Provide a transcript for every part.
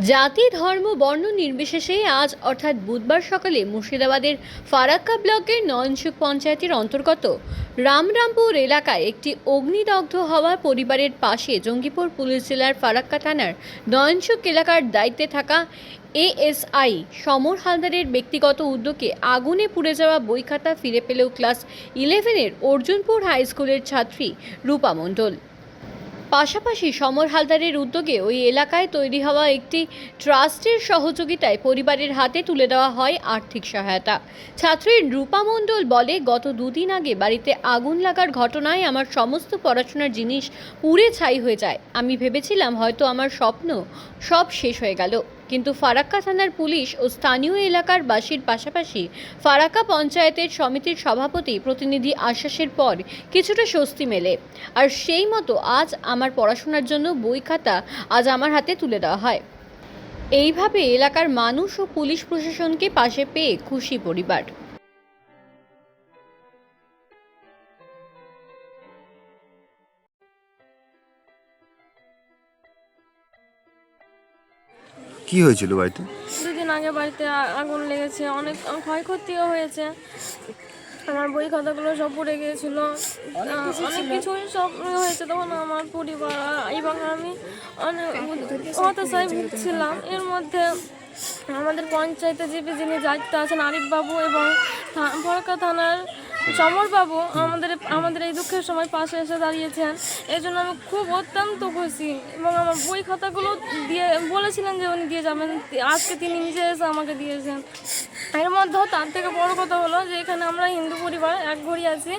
জাতি, ধর্ম, বর্ণ নির্বিশেষে আজ, অর্থাৎ বুধবার সকালে মুর্শিদাবাদের ফারাক্কা ব্লকের নয়নসুখ পঞ্চায়েতের অন্তর্গত রামরামপুর এলাকায় একটি অগ্নিদগ্ধ হওয়া পরিবারের পাশে জঙ্গিপুর পুলিশ জেলার ফারাক্কা থানার নয়নসুখ এলাকার দায়িত্বে থাকা এএসআই সমর হালদারের ব্যক্তিগত উদ্যোগে আগুনে পুড়ে যাওয়া বই খাতা ফিরে পেলেও ক্লাস ইলেভেনের অর্জুনপুর হাই স্কুলের ছাত্রী রূপা মণ্ডল। পাশাপাশি সমর হালদারের উদ্যোগে ওই এলাকায় তৈরি হওয়া একটি ট্রাস্টের সহযোগিতায় পরিবারের হাতে তুলে দেওয়া হয় আর্থিক সহায়তা। ছাত্রী রূপা মণ্ডল বলে, গত দুদিন আগে বাড়িতে আগুন লাগার ঘটনায় আমার সমস্ত পড়াশোনার জিনিস পুড়ে ছাই হয়ে যায়। আমি ভেবেছিলাম হয়তো আমার স্বপ্ন সব শেষ হয়ে গেল। কিন্তু ফারাক্কা থানার পুলিশ ও স্থানীয় এলাকার বাসীর পাশাপাশি ফারাক্কা পঞ্চায়েতের সমিতির সভাপতি প্রতিনিধি আশ্বাসের পর কিছুটা স্বস্তি মেলে। আর সেই মতো আজ আমার পড়াশোনার জন্য বই খাতা আজ আমার হাতে তুলে দেওয়া হয়। এইভাবে এলাকার মানুষ ও পুলিশ প্রশাসনকে পাশে পেয়ে খুশি পরিবার। কি হয়েছিল বাড়িতে? দুদিন আগে বাড়িতে আগুন লেগেছে অনেক ক্ষয়ক্ষতিও হয়েছে। আমার বই খাতাগুলো সব পড়ে গিয়েছিল। অনেক কিছুই সব হয়েছে। তখন আমার পরিবার এবং আমি অনেক হতাশায় ভুগছিলাম। এর মধ্যে আমাদের পঞ্চায়েতে যে যিনি দায়িত্ব আছেন আরিফ বাবু এবং থা- ফরাক্কা থানার সমর বাবু আমাদের আমাদের এই দুঃখের সময় পাশে এসে দাঁড়িয়েছেন। এই জন্য আমি খুব অত্যন্ত খুশি এবং আমার বই খাতাগুলো দিয়ে বলেছিলেন যে উনি দিয়ে যাবেন। আজকে তিনি নিজে এসে আমাকে দিয়েছেন। এর মধ্যেও তার থেকে বড় কথা হলো যে এখানে আমরা হিন্দু পরিবার এক ঘড়ি আছি।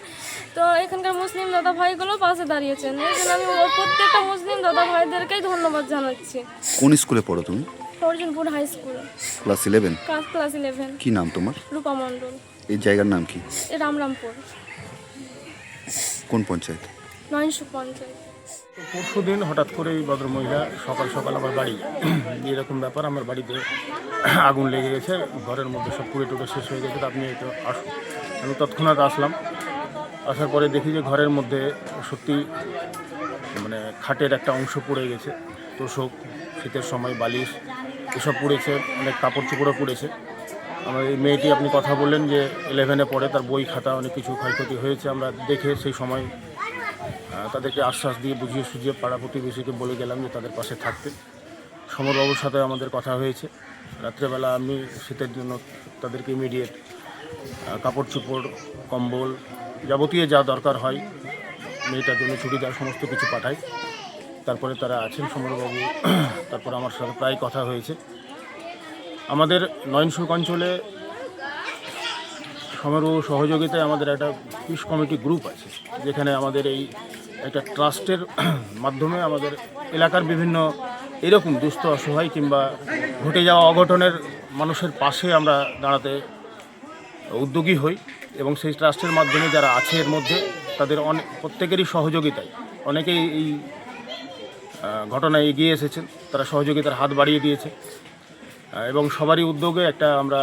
তো এখানকার মুসলিম দাদা ভাইগুলো পাশে দাঁড়িয়েছেন। এই জন্য আমি প্রত্যেকটা মুসলিম দাদা ভাইদেরকেই ধন্যবাদ জানাচ্ছি। কোন স্কুলে পড়ো তুমি? Arjunpur high school. Class eleven class class eleven কি নাম তোমার? রূপা মণ্ডল। এই জায়গার নাম কি? রামরামপুর। কোন পঞ্চায়েত? নয়নশো পঞ্চায়েত। পরশু দিন হঠাৎ করে এই ভদ্রমহিলা সকাল সকাল আমার বাড়ি। এরকম ব্যাপার আমার বাড়িতে আগুন লেগে গেছে ঘরের মধ্যে সব পুড়ে টুড়ে শেষ হয়ে গেছে তো আপনি এই তো আসুন। আমি তৎক্ষণাৎ আসলাম। আসার পরে দেখি যে ঘরের মধ্যে সত্যি মানে খাটের একটা অংশ পড়ে গেছে তোষক শীতের সময় বালিশ এসব পুড়েছে অনেক কাপড় চোপড়ও পুড়েছে। আমার এই মেয়েটি আপনি কথা বললেন যে ইলেভেনে পড়ে, তার বই খাতা অনেক কিছু ক্ষয়ক্ষতি হয়েছে। আমরা দেখে সেই সময় তাদেরকে আশ্বাস দিয়ে বুঝিয়ে সুঝিয়ে পাড়া প্রতিবেশীকে বলে গেলাম যে তাদের পাশে থাকতে। সমরবাবুর সাথে আমাদের কথা হয়েছে। রাত্রেবেলা আমি শীতের জন্য তাদেরকে ইমিডিয়েট কাপড় চোপড় কম্বল যাবতীয় যা দরকার হয়, মেয়েটার জন্য চুড়িদার সমস্ত কিছু পাঠাই। তারপরে তারা আছেন সমরবাবু, তারপর আমার সাথে প্রায় কথা হয়েছে। আমাদের নয়নসুক অঞ্চলে সমারোহ সহযোগিতায় আমাদের একটা পিস কমিটি গ্রুপ আছে, যেখানে আমাদের এই একটা ট্রাস্টের মাধ্যমে আমাদের এলাকার বিভিন্ন এরকম দুস্থ, অসহায় কিংবা ঘটে যাওয়া অঘটনের মানুষের পাশে আমরা দাঁড়াতে উদ্যোগী হই এবং সেই ট্রাস্টের মাধ্যমে যারা আছে এর মধ্যে তাদের অনেক প্রত্যেকেরই সহযোগিতায়। অনেকেই এই ঘটনায় এগিয়ে এসেছেন, তারা সহযোগিতার হাত বাড়িয়ে দিয়েছে। এবং সবারই উদ্যোগে একটা আমরা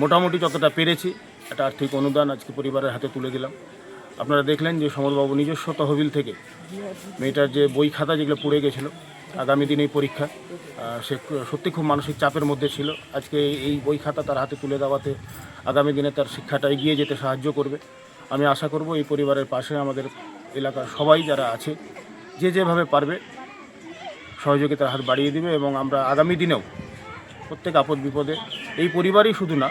মোটামুটি যতটা পেরেছি একটা আর্থিক অনুদান আজকে পরিবারের হাতে তুলে দিলাম। আপনারা দেখলেন যে সমরবাবু নিজস্ব তহবিল থেকে মেয়েটার যে বই খাতা যেগুলো পড়ে গেছিল, আগামী দিনে এই পরীক্ষা সে সত্যি খুব মানসিক চাপের মধ্যে ছিল। আজকে এই বই খাতা তার হাতে তুলে দেওয়াতে আগামী দিনে তার শিক্ষাটা এগিয়ে যেতে সাহায্য করবে। আমি আশা করব এই পরিবারের পাশে আমাদের এলাকার সবাই যারা আছে, যে যেভাবে পারবে সহযোগিতার হাত বাড়িয়ে দিবে এবং আমরা আগামী দিনেও প্রত্যেক আপদ বিপদে। এই পরিবারই শুধু না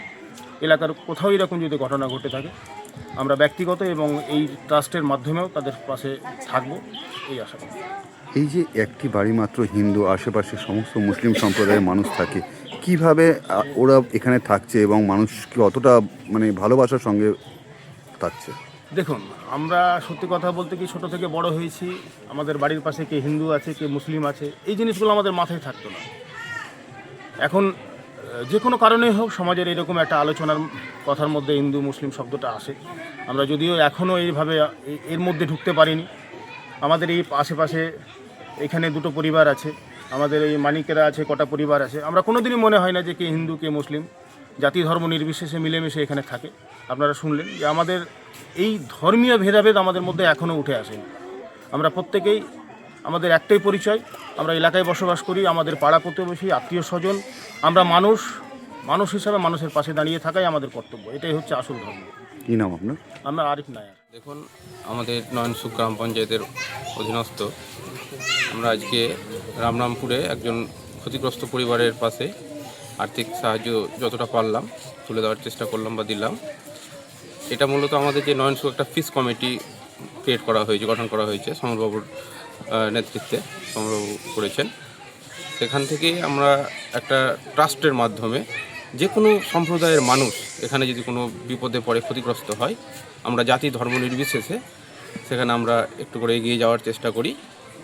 এলাকার কোথাও এরকম যদি ঘটনা ঘটে থাকে আমরা ব্যক্তিগত এবং এই ট্রাস্টের মাধ্যমেও তাদের পাশে থাকব এই আশা করি। এই যে একটি বাড়ি মাত্র হিন্দু আশেপাশে সমস্ত মুসলিম সম্প্রদায়ের মানুষ থাকে কীভাবে ওরা এখানে থাকছে এবং মানুষকে অতটা মানে ভালোবাসার সঙ্গে থাকছে? দেখুন আমরা সত্যি কথা বলতে কি ছোট থেকে বড় হয়েছি আমাদের বাড়ির পাশে কে হিন্দু আছে কে মুসলিম আছে এই জিনিসগুলো আমাদের মাথায় থাকতো না। এখন যে কোনো কারণেই হোক সমাজের এরকম একটা আলোচনার কথার মধ্যে হিন্দু, মুসলিম শব্দটা আসে। আমরা যদিও এখনও এইভাবে এর মধ্যে ঢুকতে পারিনি। আমাদের এই আশেপাশে এখানে দুটো পরিবার আছে। আমাদের এই মানিকেরা আছে, কটা পরিবার আছে। আমরা কোনোদিনই মনে হয় না যে কে হিন্দু, কে মুসলিম। জাতি, ধর্ম নির্বিশেষে মিলেমিশে এখানে থাকে। আপনারা শুনলেন যে আমাদের এই ধর্মীয় ভেদাভেদ আমাদের মধ্যে এখনও উঠে আসেনি। আমরা প্রত্যেকেই আমাদের একটাই পরিচয় আমরা এলাকায় বসবাস করি আমাদের পাড়া প্রতিবেশী আত্মীয় স্বজন আমরা মানুষ মানুষ হিসাবে মানুষের পাশে দাঁড়িয়ে থাকাই আমাদের কর্তব্য এটাই হচ্ছে আসল ধর্ম। কী নাম আপনার? আমরা আরিফ নায়ার। দেখুন আমাদের নয়নসুখ গ্রাম পঞ্চায়েতের অধীনস্থ। আমরা আজকে রামরামপুরে একজন ক্ষতিগ্রস্ত পরিবারের পাশে আর্থিক সাহায্য যতটা পারলাম তুলে দেওয়ার চেষ্টা করলাম বা দিলাম। এটা মূলত আমাদের যে নয়নসুখ একটা ফিস কমিটি ক্রিয়েট করা হয়েছে গঠন করা হয়েছে সমরবাবুর নেতৃত্বে সংগ্রহ করেছেন। সেখান থেকে আমরা একটা ট্রাস্টের মাধ্যমে যে কোনো সম্প্রদায়ের মানুষ এখানে যদি কোনো বিপদে পড়ে, ক্ষতিগ্রস্ত হয়, আমরা জাতি ধর্ম নির্বিশেষে সেখানে আমরা একটু করে এগিয়ে যাওয়ার চেষ্টা করি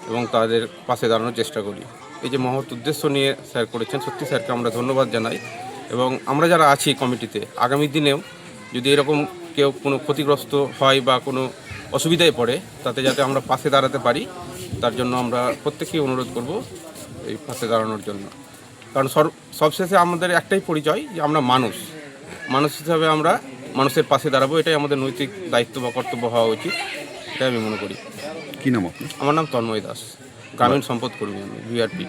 এবং তাদের পাশে দাঁড়ানোর চেষ্টা করি। এই যে মহৎ উদ্দেশ্য নিয়ে স্যার করেছেন, সত্যি স্যারকে আমরা ধন্যবাদ জানাই এবং আমরা যারা আছি কমিটিতে, আগামী দিনেও যদি এরকম কেউ কোনো ক্ষতিগ্রস্ত হয় বা কোনো অসুবিধায় পড়ে, তাতে যাতে আমরা পাশে দাঁড়াতে পারি তার জন্য আমরা প্রত্যেকেই অনুরোধ করব এই পাশে দাঁড়ানোর জন্য। কারণ সর সবশেষে আমাদের একটাই পরিচয় যে আমরা মানুষ। মানুষ হিসাবে আমরা মানুষের পাশে দাঁড়াবো এটাই আমাদের নৈতিক দায়িত্ব বা কর্তব্য হওয়া উচিত এটাই আমি মনে করি। কী নাম আপনার? আমার নাম তন্ময় দাস। গ্রামীণ সম্পদ কর্মী আমি ভিআরপি